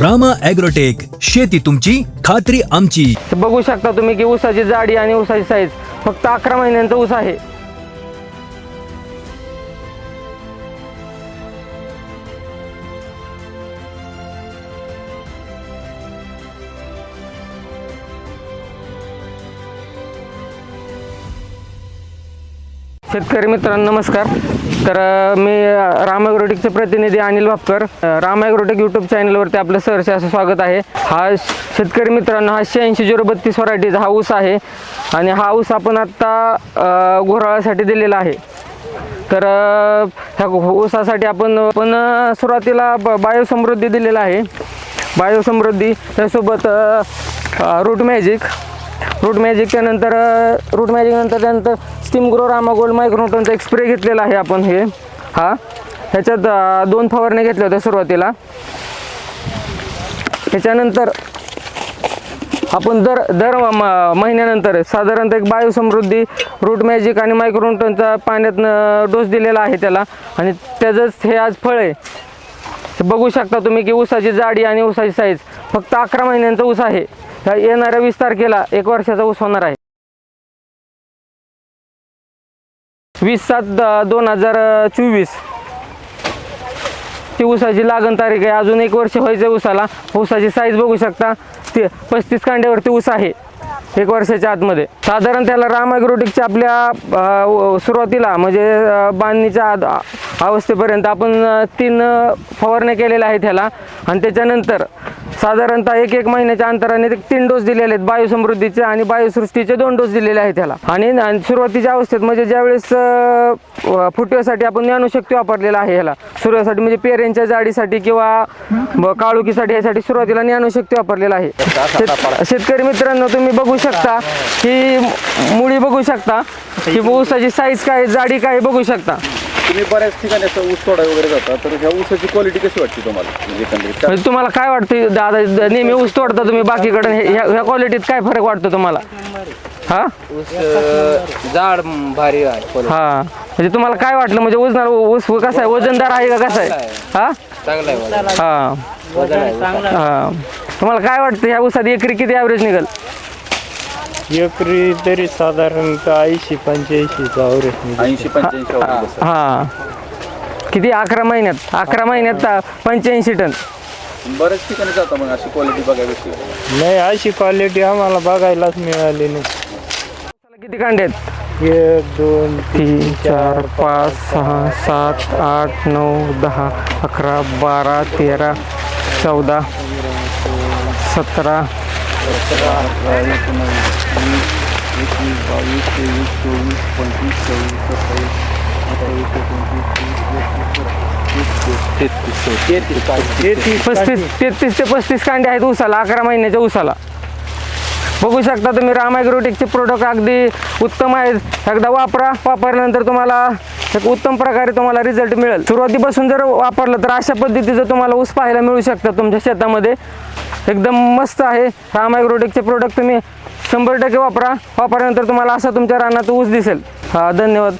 Rama agrotech. शेती तुमची खात्री आमची. तर बघू शकता तुम्ही की ऊसाची जाडी आणि ऊसाची साईज फक्त अकरा महिन्यांचा ऊस आहे. शेतकरी मित्रांनो नमस्कार. तर मी राम ॲग्रोटेकचे प्रतिनिधी अनिल भापकर राम ॲग्रोटेक यूट्यूब चॅनलवरती आपलं सहर्ष असं स्वागत आहे. हा श- शेतकरी मित्रांनो हा शहाऐंशी झिरो बत्तीस व्हरायटीचा हा ऊस आहे. आणि हा ऊस आपण आत्ता घोराळासाठी दिलेला आहे. तर ह्या ऊसासाठी आपण पण सुरुवातीला ब बायोसमृद्धी दिलेला आहे. बायोसमृद्धी त्यासोबत रूट मॅजिक. रूट मॅजिकच्या नंतर रूट मॅजिक नंतर त्यानंतर स्टीम ग्रो रामा गोल्ड मायक्रोटनचा एक स्प्रे घेतलेला आहे आपण हे. हा. ह्याच्यात दोन फवारणी घेतल्या होत्या सुरुवातीला. त्याच्यानंतर आपण दर दर म- महिन्यानंतर साधारणतः एक बायोसमृद्धी रूट मॅजिक आणि मायक्रोटनचा पाण्यातनं डोस दिलेला आहे त्याला. आणि त्याचंच हे आज फळ आहे. बघू शकता तुम्ही की ऊसाची जाडी आणि ऊसाची साईज फक्त अकरा महिन्यांचा ऊस आहे. ह्या येणाऱ्या वीस तारखेला एक वर्षाचा ऊस होणार आहे. वीस सात दोन हजार चोवीस. ती ऊसाची लागण तारीख आहे. अजून एक वर्ष व्हायचं आहे ऊसाला. ऊसाची साईज बघू शकता. ते पस्तीस कांड्यावरती ऊस आहे. एक वर्षाच्या आतमध्ये. साधारण त्याला रामायग्रोटिकच्या आपल्या सुरुवातीला म्हणजे बांधणीच्या आद- अवस्थेपर्यंत आपण तीन फवारण्या केलेल्या आहेत ह्याला. आणि त्याच्यानंतर साधारणतः एक एक महिन्याच्या अंतराने ते तीन डोस दिलेले आहेत. बायोसमृद्धीचे आणि बायोसृष्टीचे दोन डोस दिलेले आहेत त्याला आणि आणि सुरुवातीच्या अवस्थेत म्हणजे ज्यावेळेस फुटव्यासाठी आपण ज्ञानशक्ती वापरलेला आहे ह्याला. सुरुवातीसाठी म्हणजे पेरेंच्या जाडीसाठी किंवा काळुकीसाठी यासाठी सुरुवातीला ज्ञानशक्ती वापरलेला आहे. शेतकरी मित्रांनो तुम्ही बघू शकता की मुळी बघू शकता की ऊसाची साईज काय जाडी काय बघू शकता. तुम्ही बऱ्याच ठिकाणी असं ऊस तोडा वगैरे जाता तर ह्या ऊसाची क्वालिटी कशी वाटते तुम्हाला? म्हणजे एकंदरीत? काय- म्हणजे तुम्हाला काय वाटतं दादा द- नेहमी ऊस तोडता तुम्ही बाकीकडे हे- ह्या ह्या क्वालिटीत काय फरक वाटतो तुम्हाला? हा? ऊस अं, जाड म, भारी आहे quality. हा. म्हणजे तुम्हाला काय वाटलं म्हणजे वजन ऊस कसा आहे? वजनदार आहे का कसा आहे? हा? चांगला आहे. हा. वजन आहे. ऊसाचं. हा. तुम्हाला काय वाटतं ह्या ऊसात एकरी किती ॲव्हरेज निघेल? एकरी तरी साधारणतः ऐंशी पंच्याऐंशीचा अवरेज ऐंशी पंच्याऐंशी बसेल. हा किती अकरा महिन्यात अकरा महिन्यात पंच्याऐंशी टन बऱ्याच ठिकाणी जाता मग अशी क्वालिटी बघायला भेटते. नाही अशी क्वालिटी आम्हाला बघायलाच मिळाली नाही किती कांडे आहेत एक दोन तीन चार पाच सहा सात आठ नऊ दहा अकरा बारा तेरा चौदा सतरा पस्तीस तेहतीस ते पस्तीस कांडे आहेत ऊसाला अकरा महिन्याच्या ऊसाला. बघू शकता तुम्ही रामायग्रोटेकचे प्रोडक्ट अगदी उत्तम आहेत. एकदा वापरा वापरल्यानंतर तुम्हाला एक उत्तम प्रकारे तुम्हाला रिझल्ट मिळेल. सुरुवातीपासून जर वापरलं तर अशा पद्धतीचं तुम्हाला ऊस पाहायला मिळू शकतं तुमच्या शेतामध्ये. एकदम मस्त आहे. राम ॲग्रोटेकचे प्रोडक्ट तुम्ही शंभर टक्के वापरा. वापरल्यानंतर तुम्हाला असा तुमच्या रानात ऊस दिसेल. हा धन्यवाद.